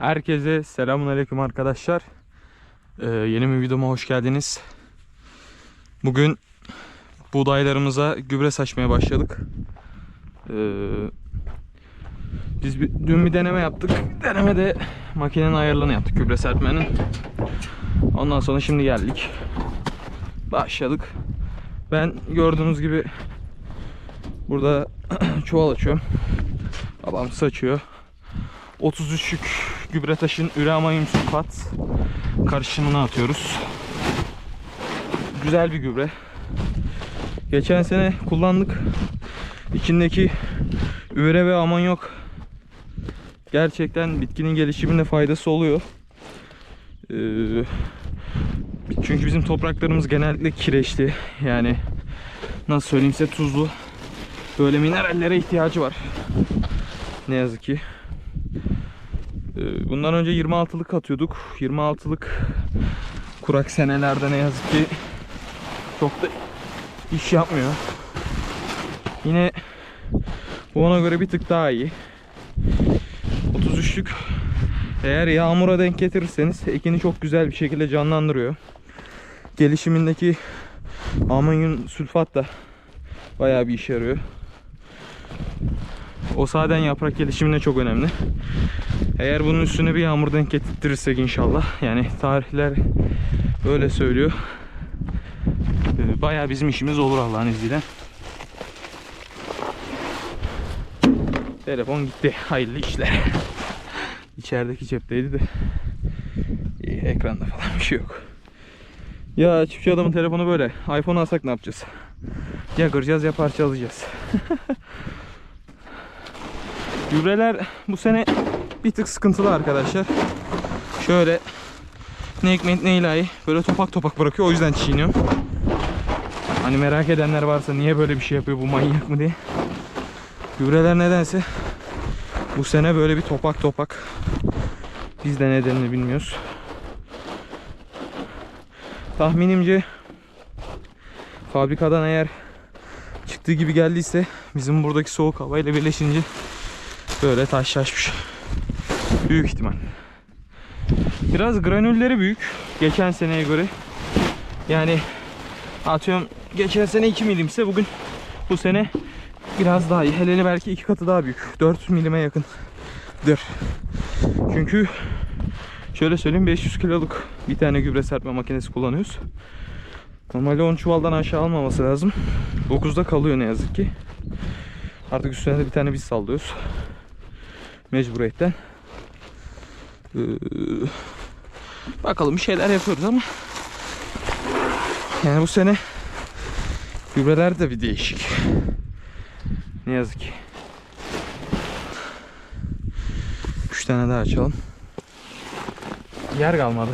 Herkese selamünaleyküm arkadaşlar. Ee, yeni bir videoma hoş geldiniz. Bugün buğdaylarımıza gübre saçmaya başladık. Ee, biz bir, dün bir deneme yaptık. Denemede makinenin ayarlarını yaptık gübre serpmenin. Ondan sonra şimdi geldik. Başladık. Ben gördüğünüz gibi burada çuval açıyorum. Babam saçıyor. 33'lük gübre taşın üreamanyum sulfat karışımını atıyoruz. Güzel bir gübre. Geçen sene kullandık. İçindeki üre ve amonyok gerçekten bitkinin gelişiminde faydası oluyor. Ee, çünkü bizim topraklarımız genellikle kireçli. Yani nasıl söyleyeyim size tuzlu. Böyle minerallere ihtiyacı var. Ne yazık ki. Ee, Bundan önce 26'lık atıyorduk. 26'lık kurak senelerde ne yazık ki çok da iş yapmıyor. Yine bu ona göre bir tık daha iyi. 33'lük eğer yağmura denk getirirseniz ekini çok güzel bir şekilde canlandırıyor. Gelişimindeki amonyum sülfat da bayağı bir işe yarıyor. O saden yaprak gelişimine çok önemli. Eğer bunun üstüne bir yağmur denk getirirsek inşallah yani tarihler öyle söylüyor. Ee, Bayağı bizim işimiz olur Allah'ın izniyle. Telefon gitti. Hayırlı işler. İçerideki cepteydi de. İyi, ekranda falan bir şey yok. Ya çiftçi adamın telefonu böyle. iPhone alsak ne yapacağız? Ya kıracağız ya parçalayacağız. Gübreler bu sene bir tık sıkıntılı arkadaşlar. Şöyle ne ekmek ne ilahi böyle topak topak bırakıyor o yüzden çiğniyorum. Hani merak edenler varsa niye böyle bir şey yapıyor bu manyak mı diye. Gübreler nedense bu sene böyle bir topak topak. Biz de nedenini bilmiyoruz. Tahminimce fabrikadan eğer çıktığı gibi geldiyse bizim buradaki soğuk havayla birleşince böyle taşlaşmış. Büyük ihtimal. Biraz granülleri büyük geçen seneye göre. Yani atıyorum geçen sene 2 milimse bugün bu sene biraz daha iyi. Hele hele belki iki katı daha büyük. 4 milime yakındır. Çünkü şöyle söyleyeyim 500 kiloluk bir tane gübre serpme makinesi kullanıyoruz. Normalde 10 çuvaldan aşağı almaması lazım. 9'da kalıyor ne yazık ki. Artık üstüne de bir tane biz sallıyoruz. Mecburiyetten. Ee, bakalım bir şeyler yapıyoruz ama yani bu sene gübreler de bir değişik. Ne yazık ki. 3 tane daha açalım. Yer kalmadı.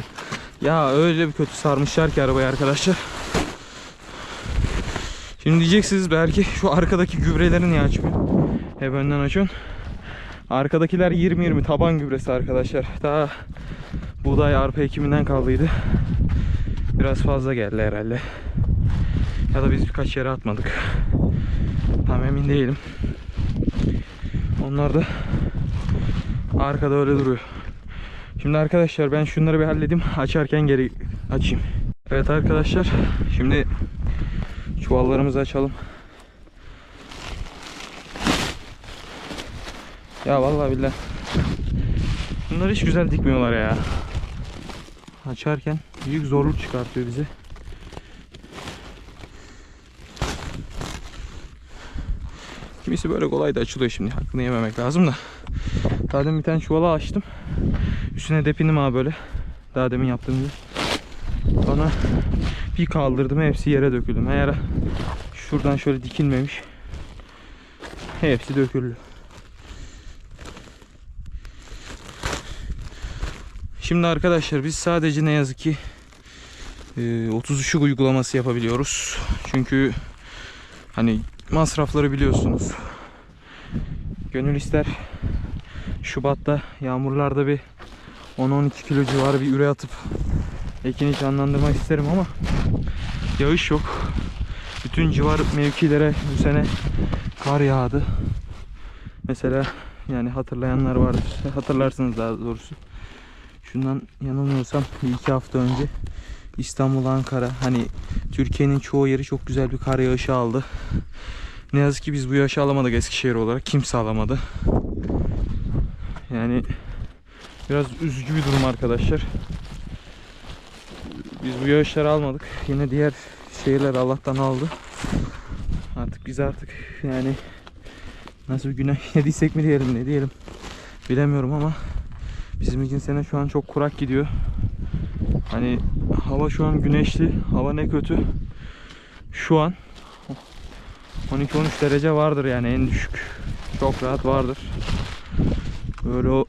ya öyle bir kötü sarmışlar ki arabayı arkadaşlar. Şimdi diyeceksiniz belki şu arkadaki gübreleri niye açmıyor? Hep önden açıyorsun. Arkadakiler 20-20 taban gübresi arkadaşlar. Daha buğday arpa ekiminden kaldıydı. Biraz fazla geldi herhalde. Ya da biz birkaç yere atmadık. Tam emin değilim. Onlar da arkada öyle duruyor. Şimdi arkadaşlar ben şunları bir halledeyim. Açarken geri açayım. Evet arkadaşlar. Şimdi çuvallarımızı açalım. Ya vallahi billahi. Bunlar hiç güzel dikmiyorlar ya. Açarken büyük zorluk çıkartıyor bize. Kimisi böyle kolay da açılıyor şimdi. Hakkını yememek lazım da. Daha demin bir tane çuvala açtım. Üstüne depindim abi böyle. Daha demin yaptığım gibi. Sonra bir kaldırdım hepsi yere döküldü. Eğer şuradan şöyle dikilmemiş. Hepsi döküldü. Şimdi arkadaşlar biz sadece ne yazık ki e, 30 ışık uygulaması yapabiliyoruz. Çünkü hani masrafları biliyorsunuz. Gönül ister Şubat'ta yağmurlarda bir 10-12 kilo civarı bir üre atıp ekini canlandırmak isterim ama yağış yok. Bütün civar mevkilere bu sene kar yağdı. Mesela Yani hatırlayanlar vardır. Hatırlarsınız daha doğrusu. Şundan yanılmıyorsam bir iki hafta önce İstanbul, Ankara hani Türkiye'nin çoğu yeri çok güzel bir kar yağışı aldı. Ne yazık ki biz bu yağışı alamadık Eskişehir olarak. Kimse alamadı. Yani biraz üzücü bir durum arkadaşlar. Biz bu yağışları almadık. Yine diğer şehirler Allah'tan aldı. Artık biz artık yani nasıl bir günah yediysek mi diyelim ne diyelim bilemiyorum ama bizim için sene şu an çok kurak gidiyor. Hani hava şu an güneşli. Hava ne kötü. Şu an 12-13 derece vardır yani en düşük. Çok rahat vardır. Böyle o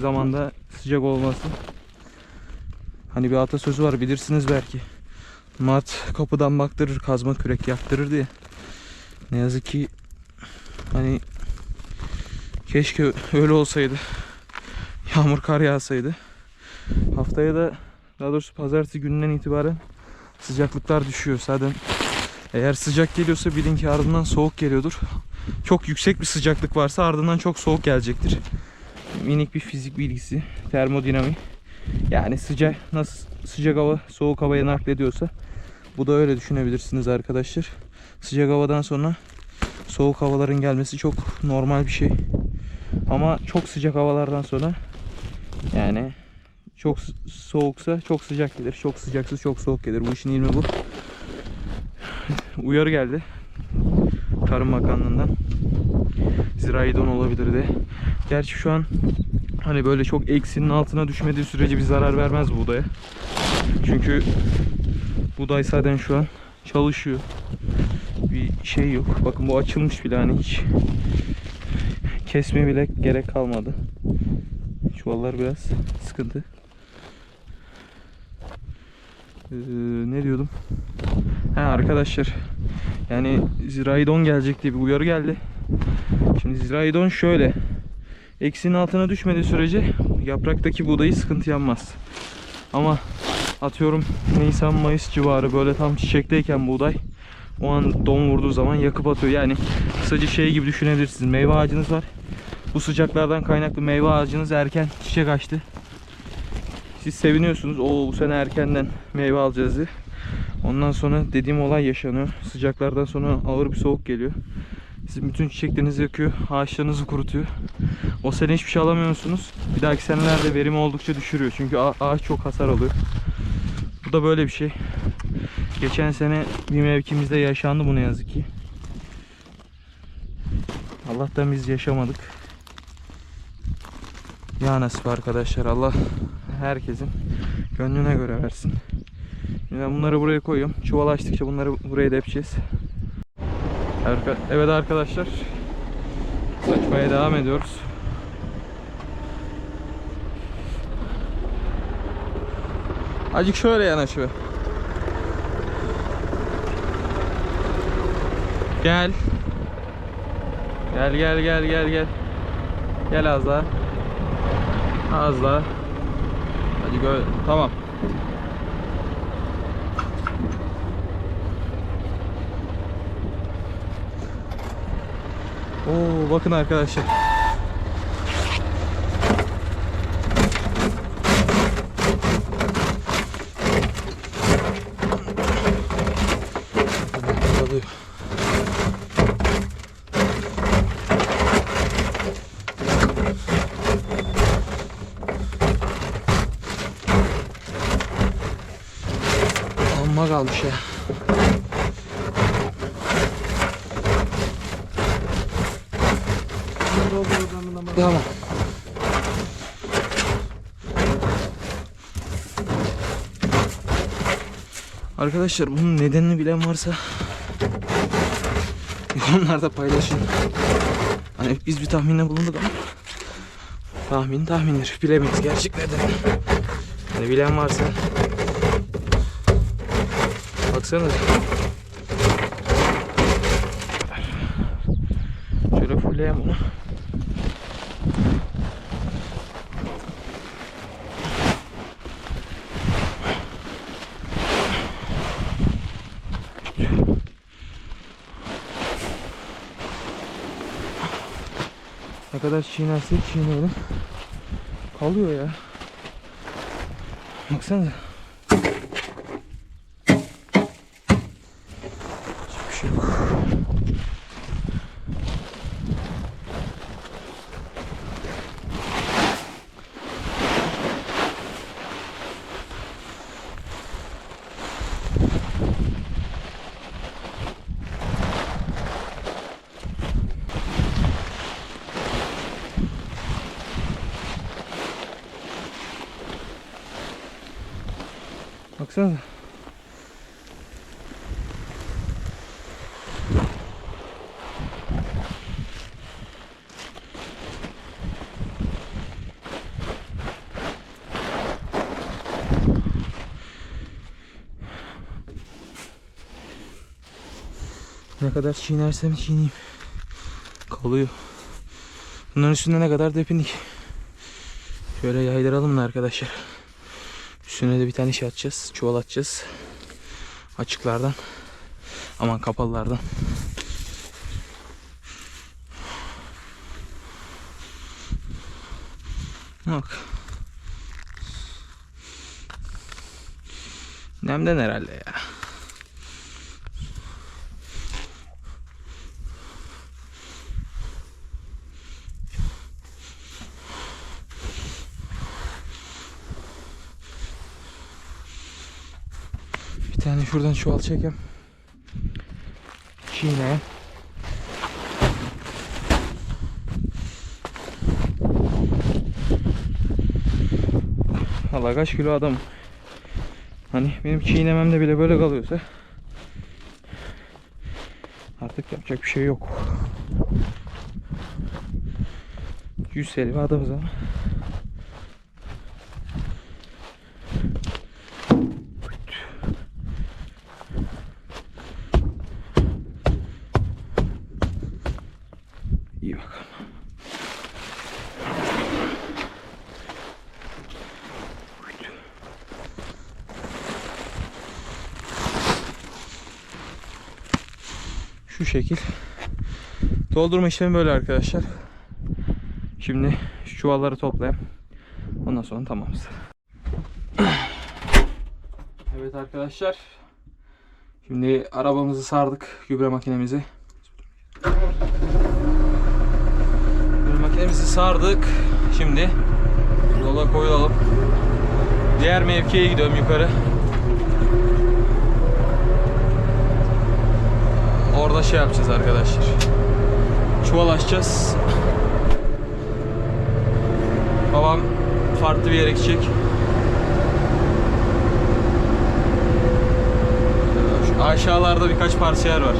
zamanda sıcak olması. Hani bir atasözü var bilirsiniz belki. Mart kapıdan baktırır, kazma kürek yaktırır diye. Ne yazık ki hani keşke öyle olsaydı. Yağmur kar yağsaydı. Haftaya da daha doğrusu pazartesi gününden itibaren sıcaklıklar düşüyor. Zaten eğer sıcak geliyorsa bilin ki ardından soğuk geliyordur. Çok yüksek bir sıcaklık varsa ardından çok soğuk gelecektir. Minik bir fizik bilgisi, termodinamik. Yani sıcak nasıl sıcak hava soğuk havaya naklediyorsa bu da öyle düşünebilirsiniz arkadaşlar. Sıcak havadan sonra soğuk havaların gelmesi çok normal bir şey. Ama çok sıcak havalardan sonra yani çok soğuksa çok sıcak gelir. Çok sıcaksa çok soğuk gelir. Bu işin ilmi bu. Uyarı geldi. Tarım Bakanlığı'ndan. Zirai don olabilir de. Gerçi şu an hani böyle çok eksinin altına düşmediği sürece bir zarar vermez buğdaya. Çünkü buğday zaten şu an çalışıyor. Bir şey yok. Bakın bu açılmış bile hani hiç kesme bile gerek kalmadı. Çuvallar biraz sıkıntı. Ee, ne diyordum? Ha arkadaşlar. Yani zirai don gelecek diye bir uyarı geldi. Şimdi zirai don şöyle. Eksinin altına düşmediği sürece yapraktaki buğdayı sıkıntı yanmaz. Ama atıyorum Nisan Mayıs civarı böyle tam çiçekteyken buğday o an don vurduğu zaman yakıp atıyor. Yani kısaca şey gibi düşünebilirsiniz. Meyve ağacınız var. Bu sıcaklardan kaynaklı meyve ağacınız erken çiçek açtı. Siz seviniyorsunuz. O bu sene erkenden meyve alacağız diye. Ondan sonra dediğim olay yaşanıyor. Sıcaklardan sonra ağır bir soğuk geliyor. Sizin bütün çiçeklerinizi yakıyor. Ağaçlarınızı kurutuyor. O sene hiçbir şey alamıyorsunuz. Bir dahaki senelerde verimi oldukça düşürüyor. Çünkü ağa- ağaç çok hasar alıyor. Bu da böyle bir şey. Geçen sene bir mevkimizde yaşandı bu ne yazık ki. Allah'tan biz yaşamadık. Ya nasip arkadaşlar Allah herkesin gönlüne göre versin. Ben bunları buraya koyuyorum. Çuval açtıkça bunları buraya depeceğiz. Arka- Evet arkadaşlar. Açmaya devam ediyoruz. Acık şöyle yanaş be. Gel. Gel gel gel gel gel. Gel az daha. Az daha. Hadi gö tamam. Oo bakın arkadaşlar. Alıyor. Amma kalmış ya. Tamam. Arkadaşlar bunun nedenini bilen varsa yorumlarda paylaşın. Hani biz bir tahminde bulunduk ama tahmin tahmindir. Bilemeyiz gerçek nedeni. Hani bilen varsa baksana. Şöyle fulleyem onu. Ne kadar çiğnersek çiğneyelim. Kalıyor ya. Baksanıza. Baksanıza. Ne kadar çiğnersem çiğneyim. Kalıyor. Bunların üstünde ne kadar depindik. Şöyle yaydıralım da arkadaşlar. Üstüne de bir tane şey atacağız. Çuval atacağız. Açıklardan. Aman kapalılardan. Bak. Nemden herhalde ya. Bir tane şuradan çuval çekeyim. Çiğne. Allah kaç kilo adam. Hani benim çiğnememde bile böyle kalıyorsa artık yapacak bir şey yok. 100 bir adamız ama. Şu şekil. Doldurma işlemi böyle arkadaşlar. Şimdi şu çuvalları toplayayım. Ondan sonra tamamız. Evet arkadaşlar. Şimdi arabamızı sardık. Gübre makinemizi. Gübre makinemizi sardık. Şimdi yola koyulalım. Diğer mevkiye gidiyorum yukarı. Orada şey yapacağız arkadaşlar. Çuval açacağız. Babam farklı bir yere gidecek. Şu aşağılarda birkaç parça yer var.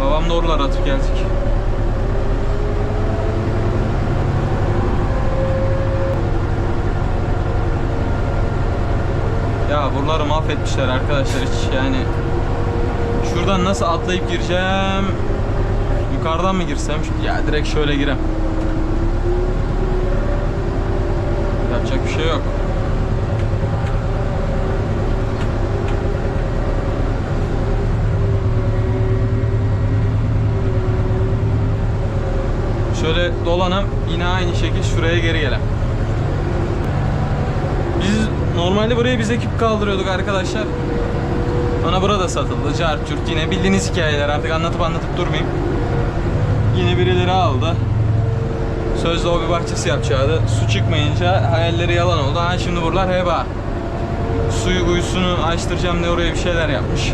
Babam da oralara atıp gelecek. Ya buraları mahvetmişler arkadaşlar hiç yani. Şuradan nasıl atlayıp gireceğim? Yukarıdan mı girsem? Ya direkt şöyle girem. Yapacak bir şey yok. Şöyle dolanam yine aynı şekilde şuraya geri gelem. Normalde buraya biz ekip kaldırıyorduk arkadaşlar. Bana burada satıldı. Cart curt yine bildiğiniz hikayeler artık anlatıp anlatıp durmayayım. Yine birileri aldı. Sözde o bir bahçesi yapacaktı. Su çıkmayınca hayalleri yalan oldu. Ha şimdi buralar heba. Suyu kuyusunu açtıracağım diye oraya bir şeyler yapmış.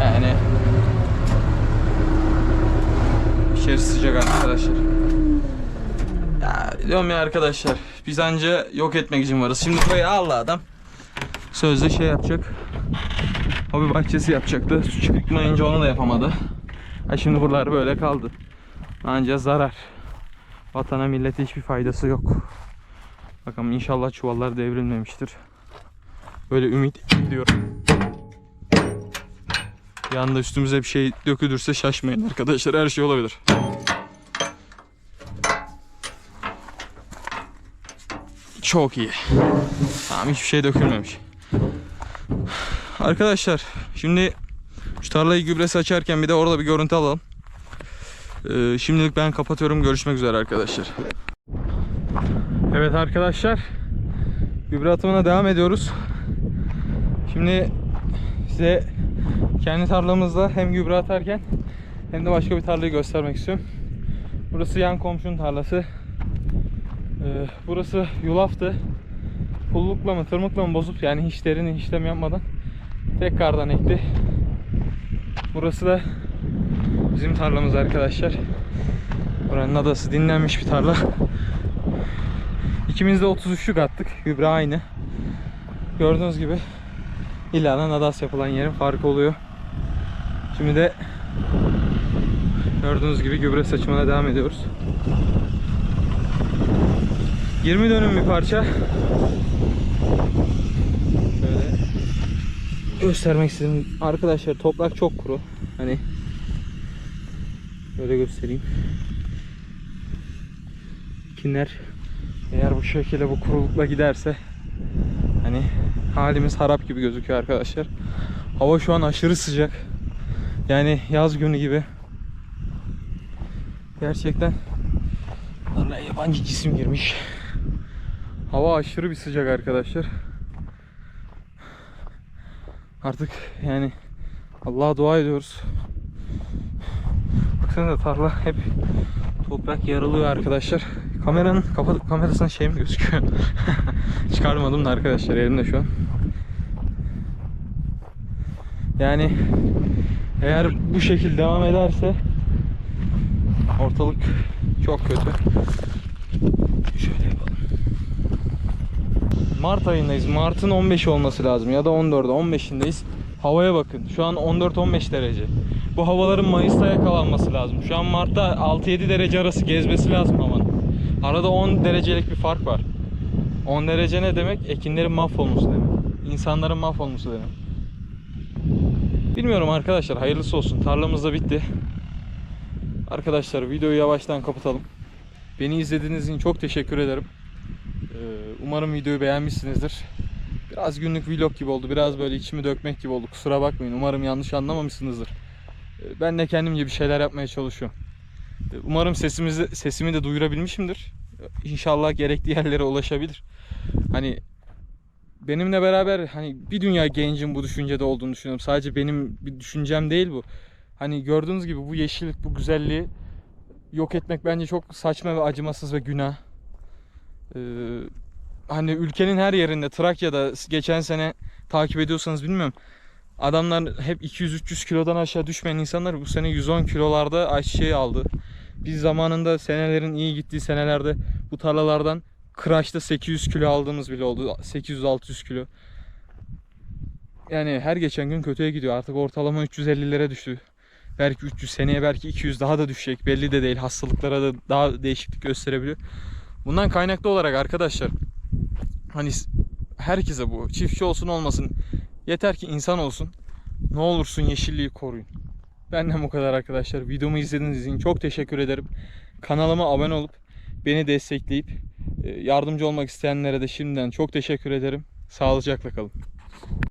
Yani İçerisi sıcak arkadaşlar. Diyorum ya arkadaşlar biz anca yok etmek için varız. Şimdi burayı aldı adam. Sözde şey yapacak. Hobi bahçesi yapacaktı. Su çıkmayınca onu da yapamadı. Ha şimdi buralar böyle kaldı. Anca zarar. Vatana millete hiçbir faydası yok. Bakalım inşallah çuvallar devrilmemiştir. Böyle ümit ediyorum. Anda üstümüze bir şey dökülürse şaşmayın arkadaşlar. Her şey olabilir. Çok iyi. Tamam hiçbir şey dökülmemiş. Arkadaşlar şimdi Şu tarlayı gübresi açarken bir de orada bir görüntü alalım. Ee, şimdilik ben kapatıyorum. Görüşmek üzere arkadaşlar. Evet arkadaşlar. Gübre atımına devam ediyoruz. Şimdi size kendi tarlamızda hem gübre atarken hem de başka bir tarlayı göstermek istiyorum. Burası yan komşunun tarlası. Ee, burası yulaftı. Pullukla mı tırmıkla mı bozup yani hiç derin işlem yapmadan tek kardan ekti. Burası da bizim tarlamız arkadaşlar. Buranın adası dinlenmiş bir tarla. İkimiz de 33'lük attık. Gübre aynı. Gördüğünüz gibi İla'dan adas yapılan yerin farkı oluyor. Şimdi de gördüğünüz gibi gübre saçımına devam ediyoruz. 20 dönüm bir parça. Şöyle göstermek istedim. Arkadaşlar toprak çok kuru. Hani böyle göstereyim. Kinler eğer bu şekilde bu kurulukla giderse hani halimiz harap gibi gözüküyor arkadaşlar. Hava şu an aşırı sıcak. Yani yaz günü gibi. Gerçekten tarlaya yabancı cisim girmiş. Hava aşırı bir sıcak arkadaşlar. Artık yani Allah'a dua ediyoruz. Baksanıza tarla hep toprak yarılıyor arkadaşlar. Kameranın kafa kamerasının şey mi gözüküyor? Çıkarmadım da arkadaşlar elimde şu an. Yani eğer bu şekilde devam ederse ortalık çok kötü. Şöyle yapalım. Mart ayındayız. Mart'ın 15'i olması lazım ya da 14'ü 15'indeyiz. Havaya bakın. Şu an 14-15 derece. Bu havaların Mayıs'ta yakalanması lazım. Şu an Mart'ta 6-7 derece arası gezmesi lazım havanın. Arada 10 derecelik bir fark var. 10 derece ne demek? Ekinlerin mahvolması demek. İnsanların mahvolması demek. Bilmiyorum arkadaşlar. Hayırlısı olsun. Tarlamız da bitti. Arkadaşlar videoyu yavaştan kapatalım. Beni izlediğiniz için çok teşekkür ederim. Ee, Umarım videoyu beğenmişsinizdir. Biraz günlük vlog gibi oldu. Biraz böyle içimi dökmek gibi oldu. Kusura bakmayın. Umarım yanlış anlamamışsınızdır. Ee, Ben de kendimce bir şeyler yapmaya çalışıyorum. Ee, Umarım sesimizi sesimi de duyurabilmişimdir. İnşallah gerekli yerlere ulaşabilir. Hani benimle beraber hani bir dünya gencin bu düşüncede olduğunu düşünüyorum. Sadece benim bir düşüncem değil bu. Hani gördüğünüz gibi bu yeşillik, bu güzelliği yok etmek bence çok saçma ve acımasız ve günah. Ee, hani ülkenin her yerinde Trakya'da geçen sene takip ediyorsanız bilmiyorum. Adamlar hep 200-300 kilodan aşağı düşmeyen insanlar bu sene 110 kilolarda ayçiçeği aldı. Biz zamanında senelerin iyi gittiği senelerde bu tarlalardan Kıraç'ta 800 kilo aldığımız bile oldu. 800-600 kilo. Yani her geçen gün kötüye gidiyor. Artık ortalama 350'lere düştü. Belki 300 seneye belki 200 daha da düşecek. Belli de değil. Hastalıklara da daha değişiklik gösterebiliyor. Bundan kaynaklı olarak arkadaşlar hani herkese bu çiftçi olsun olmasın yeter ki insan olsun. Ne olursun yeşilliği koruyun. Benden bu kadar arkadaşlar. Videomu izlediğiniz için çok teşekkür ederim. Kanalıma abone olup beni destekleyip e, yardımcı olmak isteyenlere de şimdiden çok teşekkür ederim. Sağlıcakla kalın.